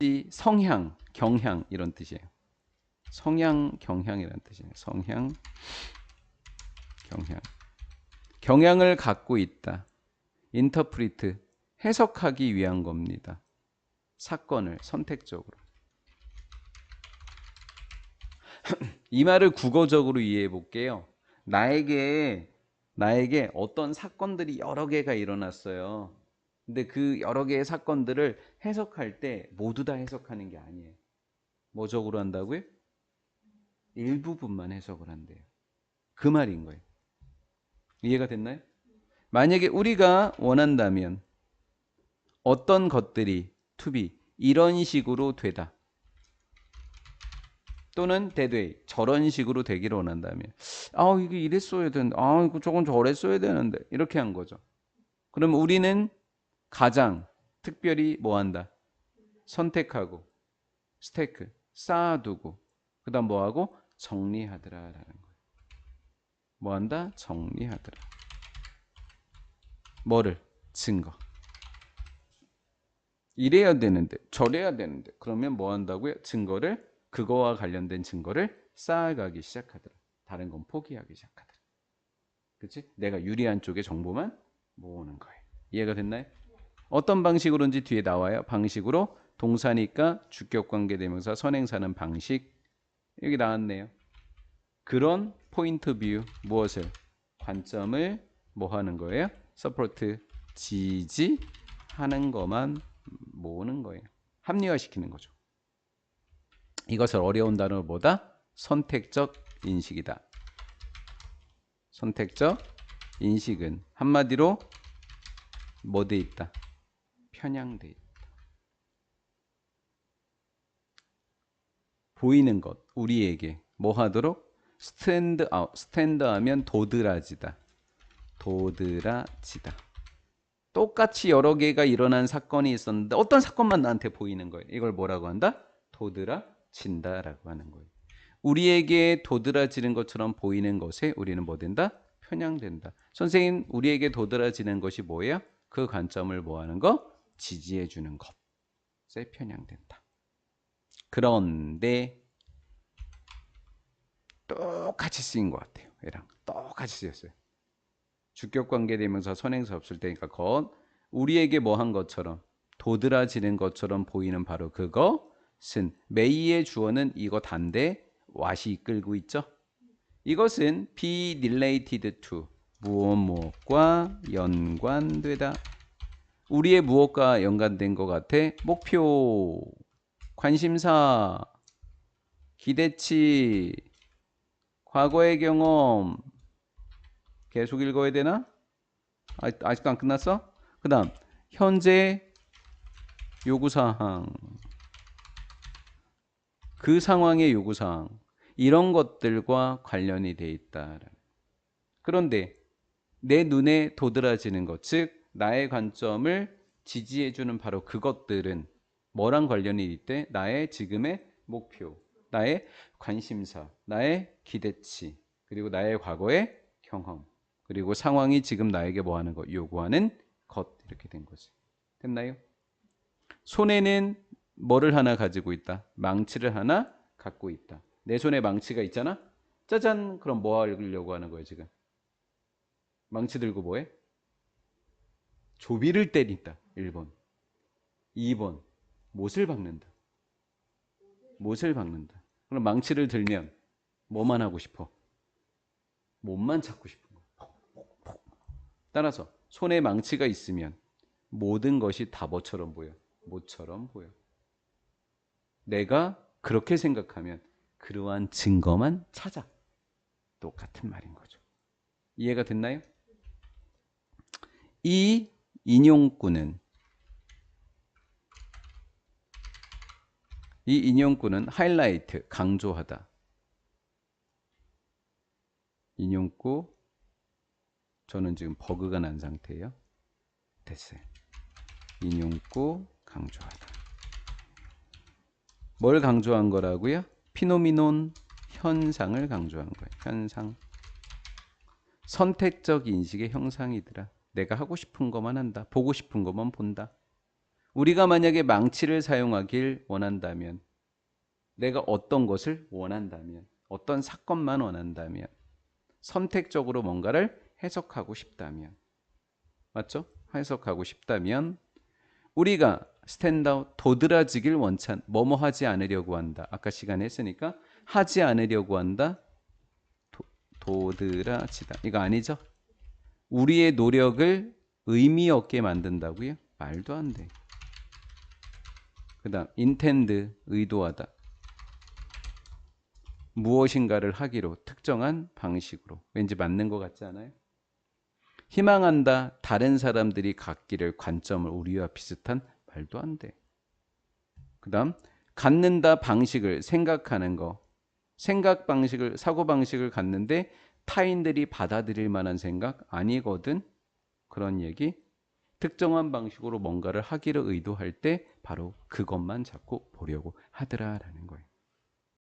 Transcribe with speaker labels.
Speaker 1: 이 성향, 경향 이런 뜻이에요. 성향, 경향이라는 뜻이에요. 성향, 경향. 경향을 갖고 있다. 인터프리트 해석하기 위한 겁니다. 사건을 선택적으로. 이 말을 국어적으로 이해해 볼게요. 나에게 나에게 어떤 사건들이 여러 개가 일어났어요. 근데 그 여러 개의 사건들을 해석할 때 모두 다 해석하는 게 아니에요. 뭐적으로 한다고요? 일부분만 해석을 한대요. 그 말인 거예요. 이해가 됐나요? 만약에 우리가 원한다면 어떤 것들이 투비 이런 식으로 되다. 또는 되되 저런 식으로 되기를 원한다면 아 이게 이랬어야 되는데 아 이거 저건 저랬어야 되는데 이렇게 한 거죠. 그럼 우리는 가장 특별히 뭐 한다? 선택하고 스테이크 쌓아두고 그다음 뭐 하고 정리하더라라는 거예요. 뭐 한다? 정리하더라. 뭐를? 증거. 이래야 되는데 저래야 되는데 그러면 뭐 한다고요? 증거를 그거와 관련된 증거를 쌓아가기 시작하더라. 다른 건 포기하기 시작하더라. 그치? 내가 유리한 쪽의 정보만 모으는 거예요. 이해가 됐나요? 어떤 방식으로인지 뒤에 나와요. 방식으로 동사니까 주격관계 대명사 선행사는 방식 여기 나왔네요. 그런 포인트 뷰 무엇을 관점을 뭐 하는 거예요? 서포트 지지하는 것만 모으는 거예요. 합리화시키는 거죠. 이것을 어려운 단어보다 선택적 인식이다. 선택적 인식은 한마디로 뭐돼 있다? 편향돼 있다. 보이는 것 우리에게 뭐 하도록 스탠드 아웃 스탠드 하면 도드라지다. 도드라지다. 똑같이 여러 개가 일어난 사건이 있었는데 어떤 사건만 나한테 보이는 거예요. 이걸 뭐라고 한다? 도드라진다라고 하는 거예요. 우리에게 도드라지는 것처럼 보이는 것에 우리는 뭐 된다? 편향된다. 선생님, 우리에게 도드라지는 것이 뭐예요? 그 관점을 뭐 하는 거? 지지해 주는 것에 편향된다. 그런데 똑같이 쓰인 것 같아요. 얘랑 똑같이 쓰였어요. 주격 관계 대명사 선행사 없을 때니까 것 우리에게 뭐 한 것처럼 도드라지는 것처럼 보이는 바로 그것은 메이의 주어는 이거 단데 왓이 이끌고 있죠. 이것은 be related to 무엇 무엇과 연관되다. 우리의 무엇과 연관된 것 같아? 목표, 관심사, 기대치, 과거의 경험. 계속 읽어야 되나? 아, 아직도 안 끝났어? 그 다음, 현재 요구사항. 그 상황의 요구사항. 이런 것들과 관련이 돼 있다. 그런데 내 눈에 도드라지는 것, 즉 나의 관점을 지지해주는 바로 그것들은 뭐랑 관련이 있대? 나의 지금의 목표, 나의 관심사, 나의 기대치, 그리고 나의 과거의 경험, 그리고 상황이 지금 나에게 뭐 하는 것, 요구하는 것 이렇게 된 거지. 됐나요? 손에는 뭐를 하나 가지고 있다? 망치를 하나 갖고 있다. 내 손에 망치가 있잖아? 짜잔! 그럼 뭐 하려고 하는 거야, 지금? 망치 들고 뭐 해? 조비를 때린다. 1번. 2번. 못을 박는다. 못을 박는다. 그럼 망치를 들면 뭐만 하고 싶어? 못만 찾고 싶은 거야. 따라서 손에 망치가 있으면 모든 것이 다 뭐처럼 보여? 못처럼 보여. 내가 그렇게 생각하면 그러한 증거만 찾아. 똑같은 말인 거죠. 이해가 됐나요? 이 인용구는 이 인용구는 하이라이트 강조하다. 인용구 저는 지금 버그가 난 상태예요. 됐어요. 인용구 강조하다. 뭘 강조한 거라고요? 피노미논 현상을 강조한 거예요. 현상. 선택적 인식의 형상이더라. 내가 하고 싶은 것만 한다. 보고 싶은 것만 본다. 우리가 만약에 망치를 사용하길 원한다면 내가 어떤 것을 원한다면 어떤 사건만 원한다면 선택적으로 뭔가를 해석하고 싶다면 맞죠? 해석하고 싶다면 우리가 스탠다웃 도드라지길 원찬 뭐뭐 하지 않으려고 한다. 아까 시간에 했으니까 하지 않으려고 한다. 도, 도드라지다. 이거 아니죠? 우리의 노력을 의미 없게 만든다고요? 말도 안 돼. 그다음 인텐드 의도하다. 무엇인가를 하기로 특정한 방식으로 왠지 맞는 것 같지 않아요? 희망한다. 다른 사람들이 갖기를 관점을 우리와 비슷한 말도 안 돼. 그다음 갖는다 방식을 생각하는 거. 생각 방식을 사고 방식을 갖는데 타인들이 받아들일 만한 생각 아니거든. 그런 얘기. 특정한 방식으로 뭔가를 하기를 의도할 때 바로 그것만 자꾸 보려고 하더라라는